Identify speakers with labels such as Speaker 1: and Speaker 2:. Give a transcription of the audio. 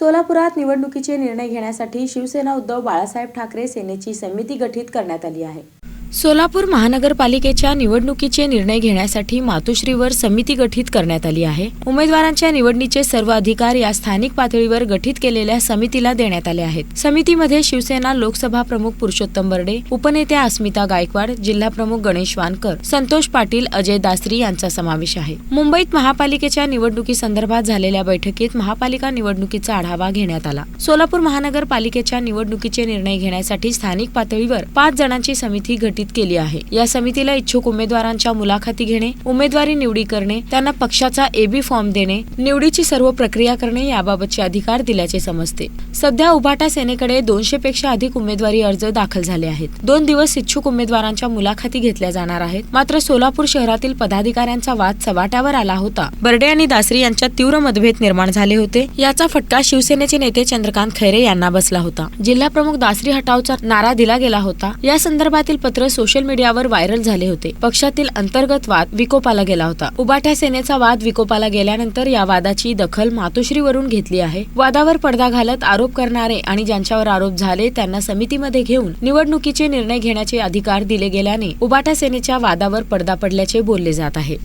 Speaker 1: सोलापुरात निवडणुकीचे निर्णय घेण्यासाठी शिवसेना उद्धव बाळासाहेब ठाकरे सेनेची समिती गठीत करण्यात आली आहे. सोलापूर महानगरपालिकेच्या निवडणुकीचे निर्णय घेण्यासाठी मातोश्रीवर समिती गठीत करण्यात आली आहे. उमेदवारांच्या निवडणीचे सर्व अधिकार या स्थानिक पातळीवर गठीत केलेल्या समितीला देण्यात आले आहेत. समितीमध्ये शिवसेना लोकसभा प्रमुख पुरुषोत्तम बर्डे उपनेत्या अस्मिता गायकवाड जिल्हा प्रमुख गणेश वानकर संतोष पाटील अजय दासरी यांचा समावेश आहे. मुंबईत महापालिकेच्या निवडणुकीसंदर्भात झालेल्या बैठकीत महापालिका निवडणुकीचा आढावा घेण्यात आला. सोलापूर महानगरपालिकेच्या निवडणुकीचे निर्णय घेण्यासाठी स्थानिक पातळीवर पाच जणांची समिती गठीत केली आहे. या समितीला इच्छुक उमेदवारांच्या मुलाखती घेणे उमेदवारी निवडी करणे त्यांना पक्षाचा एबी फॉर्म देणे निवडीची सर्व प्रक्रिया करणे याबाबतचे अधिकार दिल्याचे समजते. सध्या उभाटा सेनेकडे दोनशे पेक्षा अधिक उमेदवारी अर्ज दाखल झाले आहेत. दोन दिवस इच्छुक उमेदवारांच्या मुलाखती घेतल्या जाणार आहेत. मात्र सोलापूर शहरातील पदाधिकाऱ्यांचा वाद चव्हाट्यावर आला होता. बर्डे आणि दासरी यांच्यात तीव्र मतभेद निर्माण झाले होते. याचा फटका शिवसेनेचे नेते चंद्रकांत खैरे यांना बसला होता. जिल्हा प्रमुख दासरी हटावचा नारा दिला गेला होता. या संदर्भातील पत्र सोशल मीडियावर व्हायरल झाले होते. पक्षातील अंतर्गत वाद विकोपाला गेला होता. उबाठ्या सेनेचा वाद विकोपाला गेल्यानंतर या वादाची दखल मातोश्रीवरून घेतली आहे. वादावर पडदा घालत आरोप करणारे आणि ज्यांच्यावर आरोप झाले त्यांना समितीमध्ये घेऊन निवडणुकीचे निर्णय घेण्याचे अधिकार दिले गेल्याने उबाठा सेनेच्या वादावर पडदा पडल्याचे बोलले जात आहे.